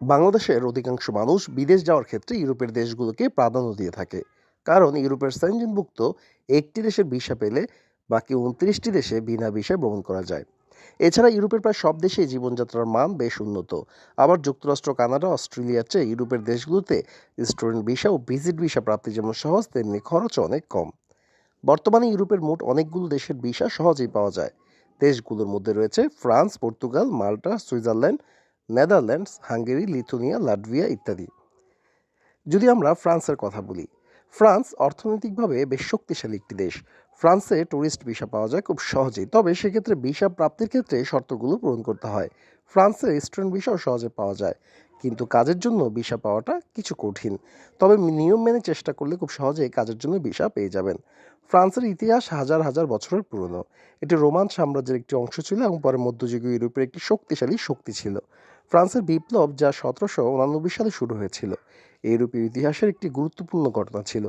বাংলাদেশের অধিকাংশ মানুষ বিদেশ যাওয়ার ক্ষেত্রে ইউরোপের দেশগুলোকে প্রাধান্য দিয়ে থাকে। কারণ ইউরোপের সেনজেনভুক্ত একটি দেশের ভিসা পেলে বাকি উনত্রিশটি দেশে বিনা ভিসায় ভ্রমণ করা যায়। এছাড়া ইউরোপের প্রায় সব দেশেই জীবনযাত্রার মান বেশ উন্নত। আবার যুক্তরাষ্ট্র, কানাডা অস্ট্রেলিয়ার চেয়ে ইউরোপের দেশগুলোতে স্টুডেন্ট ভিসা ও ভিজিট ভিসা প্রাপ্তি যেমন সহজ, তেমনি খরচ অনেক কম। বর্তমানে ইউরোপের মোট অনেকগুলো দেশের ভিসা সহজেই পাওয়া যায়। দেশগুলোর মধ্যে রয়েছে France, Portugal, Malta, Switzerland Netherlands, Hungary, Lithuania, Latvia ইত্যাদি। যদি আমরা ফ্রান্সের কথা বলি, ফ্রান্স অর্থনৈতিকভাবে বেশ শক্তিশালী একটি দেশ। ফ্রান্সে ট্যুরিস্ট ভিসা পাওয়া যায় খুব সহজেই, তবে সেক্ষেত্রে ভিসা প্রাপ্তির ক্ষেত্রে শর্তগুলো পূরণ করতে হয়। ফ্রান্সে স্টুডেন্ট ভিসাও সহজে পাওয়া যায়, কিন্তু কাজের জন্য ভিসা পাওয়াটা কিছু কঠিন। তবে নিয়ম মেনে চেষ্টা করলে খুব সহজেই কাজের জন্য ভিসা পেয়ে যাবেন। ফ্রান্সের ইতিহাস হাজার হাজার বছরের পুরনো। এটি রোমান সাম্রাজ্যের একটি অংশ ছিল এবং পরে মধ্যযুগীয় ইউরোপের একটি শক্তিশালী শক্তি ছিল। ফ্রান্সের বিপ্লব যা সতেরোশো উনানব্বই সালে শুরু হয়েছিল। ইউরোপীয় ইতিহাসের একটি গুরুত্বপূর্ণ ঘটনা ছিল।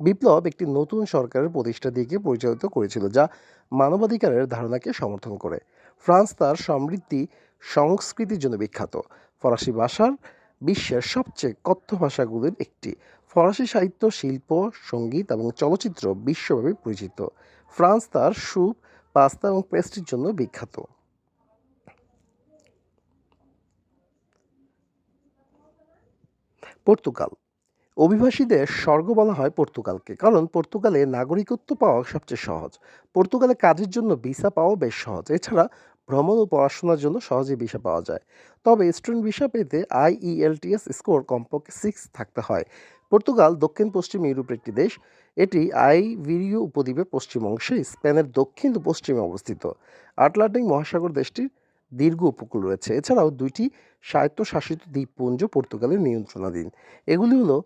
বিপ্লব একটি নতুন সরকারের প্রতিষ্ঠা দিকে পরিচালিত করেছিল, যা মানবাধিকারের ধারণাকে সমর্থন করে। ফ্রান্স তার সমৃদ্ধি সংস্কৃতির জন্য বিখ্যাত। ফরাসি ভাষার বিশ্বের সবচেয়ে কথ্য ভাষাগুলির একটি। ফরাসি সাহিত্য, শিল্প, সংগীত এবং চলচ্চিত্র বিশ্বব্যাপী পরিচিত। ফ্রান্স তার স্যুপ পাস্তা এবং পেস্ট্রির জন্য বিখ্যাত। পর্তুগাল। অভিবাসীদের স্বর্গ বলা হয় পর্তুগালকে, কারণ পর্তুগালে নাগরিকত্ব পাওয়া সবচেয়ে সহজ। পর্তুগালে কাজের জন্য ভিসা পাওয়া বেশ সহজ। এছাড়া ভ্রমণ ও পড়াশোনার জন্য সহজেই ভিসা পাওয়া যায়। তবে স্টুডেন্ট ভিসা পেতে আইইএলটিএস স্কোর কমপক্ষে সিক্স থাকতে হয়। পর্তুগাল দক্ষিণ পশ্চিম ইউরোপের একটি দেশ। এটি আইভিরিও উপদ্বীপের পশ্চিম অংশে, স্পেনের দক্ষিণ পশ্চিমে অবস্থিত। আটলান্টিক মহাসাগর দেশটির দীর্ঘ উপকূল রয়েছে। এছাড়াও দুইটি স্বায়ত্তশাসিত দ্বীপপুঞ্জ পর্তুগালের নিয়ন্ত্রণাধীন। এগুলি হলো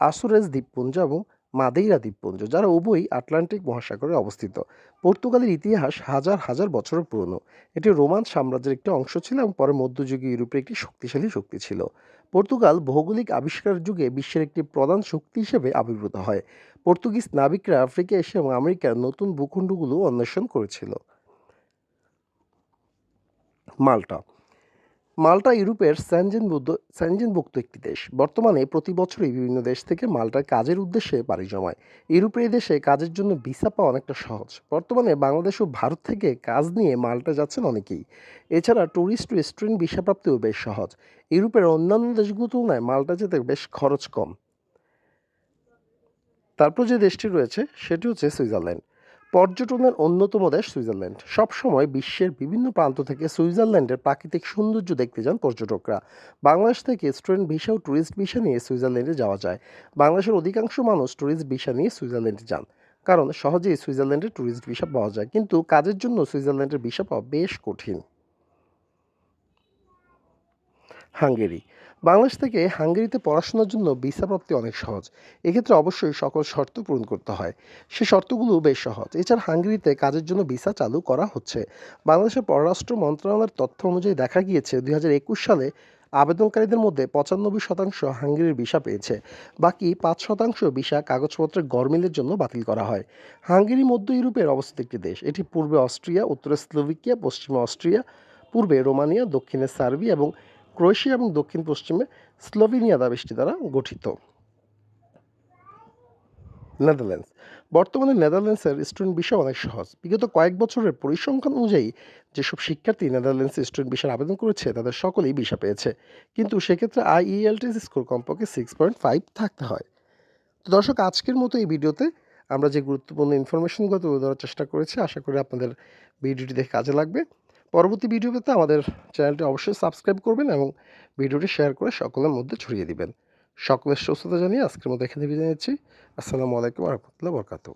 আসুরেজ দ্বীপপুঞ্জ এবং মাদেইরা দ্বীপপুঞ্জ, যারা উভয়ই আটলান্টিক মহাসাগরে অবস্থিত। পর্তুগালের ইতিহাস হাজার হাজার বছরের পুরনো। এটি রোমান সাম্রাজ্যের একটি অংশ ছিল এবং পরে মধ্যযুগীয় ইউরোপের একটি শক্তিশালী শক্তি ছিল। পর্তুগাল ভৌগোলিক আবিষ্কারের যুগে বিশ্বের একটি প্রধান শক্তি হিসেবে আবির্ভূত হয়। পর্তুগিজ নাবিকরা আফ্রিকা, এশিয়া এবং আমেরিকার নতুন ভূখণ্ডগুলো অন্বেষণ করেছিল। মাল্টা। মাল্টা ইউরোপের স্যানজেনবুদ্ধ স্যানজেনভুক্ত একটি দেশ। বর্তমানে প্রতি বছরই বিভিন্ন দেশ থেকে মাল্টার কাজের উদ্দেশ্যে পাড়ি জমায়। ইউরোপের দেশে কাজের জন্য ভিসা পাওয়া অনেকটা সহজ। বর্তমানে বাংলাদেশ ও ভারত থেকে কাজ নিয়ে মাল্টা যাচ্ছেন অনেকেই। এছাড়া ট্যুরিস্ট ও স্টুডেন্ট ভিসা প্রাপ্তিও বেশ সহজ। ইউরোপের অন্যান্য দেশগুলোর তুলনায় মাল্টা যেতে বেশ খরচ কম। তারপর যে দেশটি রয়েছে, সেটি হচ্ছে সুইজারল্যান্ড। পর্যটনের অন্যতম দেশ সুইজারল্যান্ড। সবসময় বিশ্বের বিভিন্ন প্রান্ত থেকে সুইজারল্যান্ডের প্রাকৃতিক সৌন্দর্য দেখতে যান পর্যটকরা। বাংলাদেশ থেকে স্টুডেন্ট ভিসা ও ট্যুরিস্ট ভিসা নিয়ে সুইজারল্যান্ডে যাওয়া যায়। বাংলাদেশের অধিকাংশ মানুষ ট্যুরিস্ট ভিসা নিয়ে সুইজারল্যান্ডে যান। কারণ সহজেই সুইজারল্যান্ডে ট্যুরিস্ট ভিসা পাওয়া যায়। কিন্তু কাজের জন্য সুইজারল্যান্ডের ভিসা পাওয়া বেশ কঠিন। হাঙ্গেরি। বাংলাদেশ থেকে হাঙ্গেরিতে পড়াশোনার জন্য ভিসা প্রাপ্তি অনেক সহজ। এক্ষেত্রে অবশ্যই সকল শর্ত পূরণ করতে হয়। সে শর্তগুলো বেশ সহজ। এছাড়া হাঙ্গেরিতে কাজের জন্য ভিসা চালু করা হচ্ছে। বাংলাদেশের পররাষ্ট্র মন্ত্রণালয়ের তথ্য অনুযায়ী দেখা গিয়েছে, দুই হাজার একুশ সালে আবেদনকারীদের মধ্যে পঁচানব্বই শতাংশ হাঙ্গেরির ভিসা পেয়েছে। বাকি পাঁচ শতাংশ ভিসা কাগজপত্রের গরমিলের জন্য বাতিল করা হয়। হাঙ্গেরি মধ্য ইউরোপের অবস্থিত একটি দেশ। এটি পূর্বে অস্ট্রিয়া, উত্তরে স্লোভিকিয়া, পশ্চিমে অস্ট্রিয়া, পূর্বে রোমানিয়া, দক্ষিণে সার্বিয়া এবং ক্রোয়েশিয়া এবং দক্ষিণ পশ্চিমে স্লোভেনিয়া দাবেশটি দ্বারা গঠিত। নেদারল্যান্ডস। বর্তমানে নেদারল্যান্ডসের স্টুডেন্ট বিষয় অনেক সহজ। বিগত কয়েক বছরের পরিসংখ্যান অনুযায়ী, যেসব শিক্ষার্থী নেদারল্যান্ডসে স্টুডেন্ট ভিসার আবেদন করেছে, তাদের সকলেই ভিসা পেয়েছে। কিন্তু সেক্ষেত্রে আইইএলটিএস স্কোর কমপক্ষে সিক্স পয়েন্ট ফাইভ থাকতে হয়। তো দর্শক, আজকের মতো এই ভিডিওতে আমরা যে গুরুত্বপূর্ণ ইনফরমেশনগুলো তুলে ধরার চেষ্টা করেছি, আশা করি আপনাদের ভিডিওটি দেখে কাজে লাগবে। পরবর্তী ভিডিও পেতে আমাদের চ্যানেলটি অবশ্যই সাবস্ক্রাইব করবেন এবং ভিডিওটি শেয়ার করে সকলের মধ্যে ছড়িয়ে দিবেন। সকলের সুস্থতা জানিয়ে আজকের মতো এখানে বিদায় নিচ্ছি। আসসালামু আলাইকুম রহমতুল্লাহ বরকাতু